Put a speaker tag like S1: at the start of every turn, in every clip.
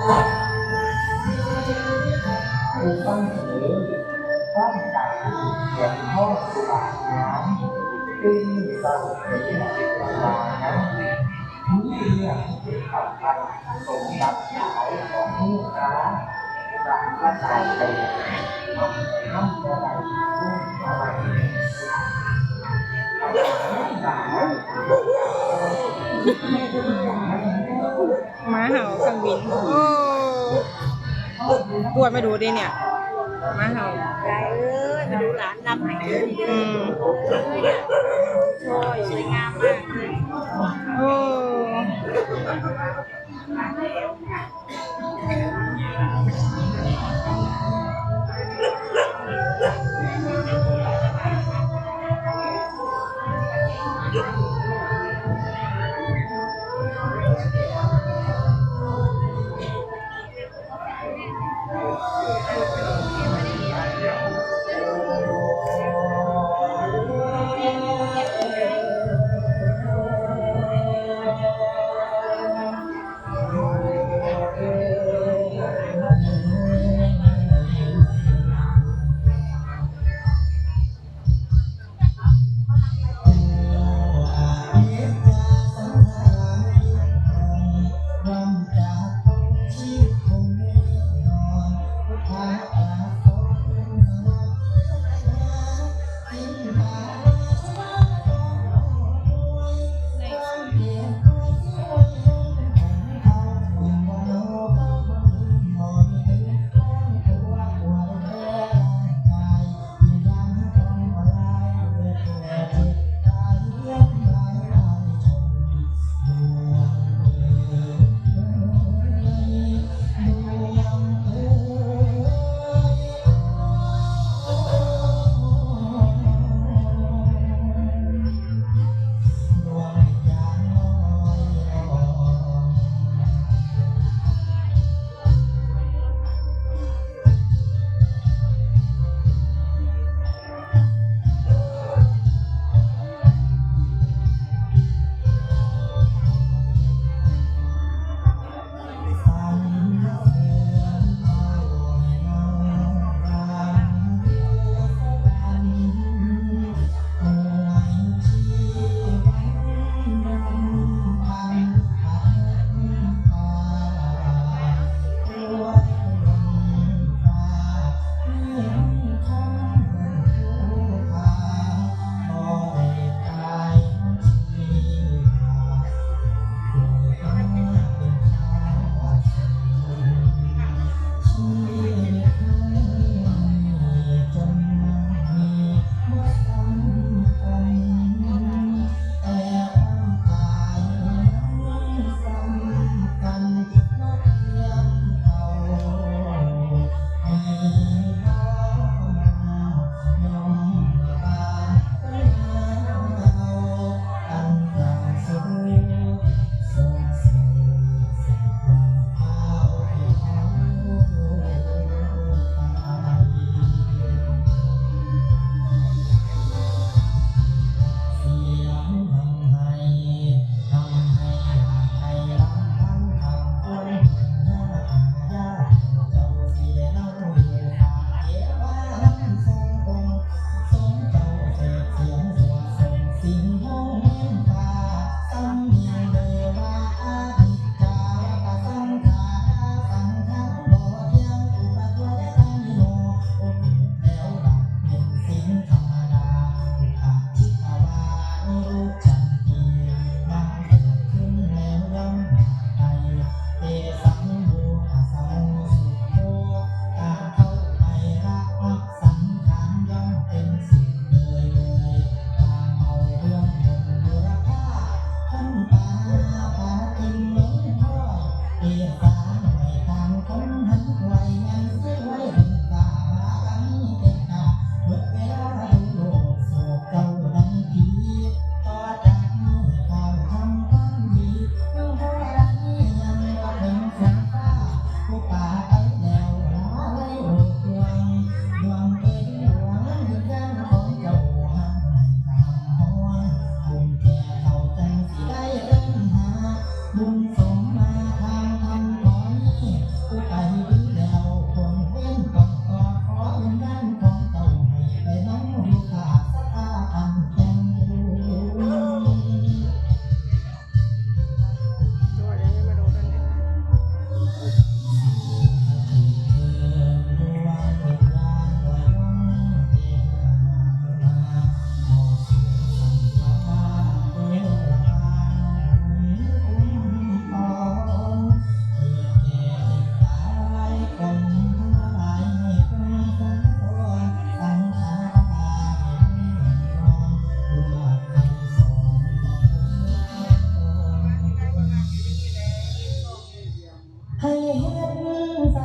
S1: ครูต้องเสนอตั้งใจเขียนข้อสุบาน้ำซึ่งเราเคยได้ยินมานั้นทุกเรื่องสำคัญสมกับเขาของลูกค้าต่ามพระใจไปน้ำอะไรลูกอะไร
S2: ม้าเห่าเครื่องบินโอ้ปวดไม่ดูดิเนี่ยม้าเห่า
S3: ยายเอ้ยมาดูหลานนำให้เด้อ
S2: อืม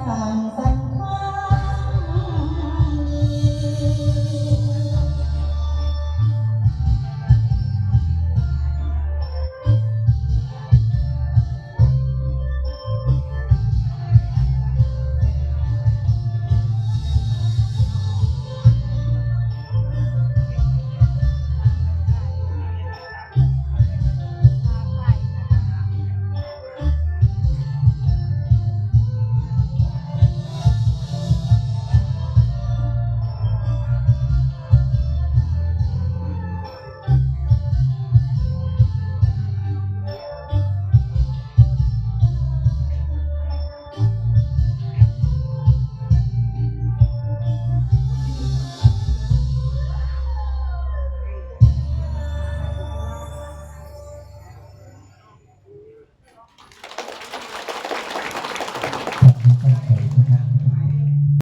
S2: มันส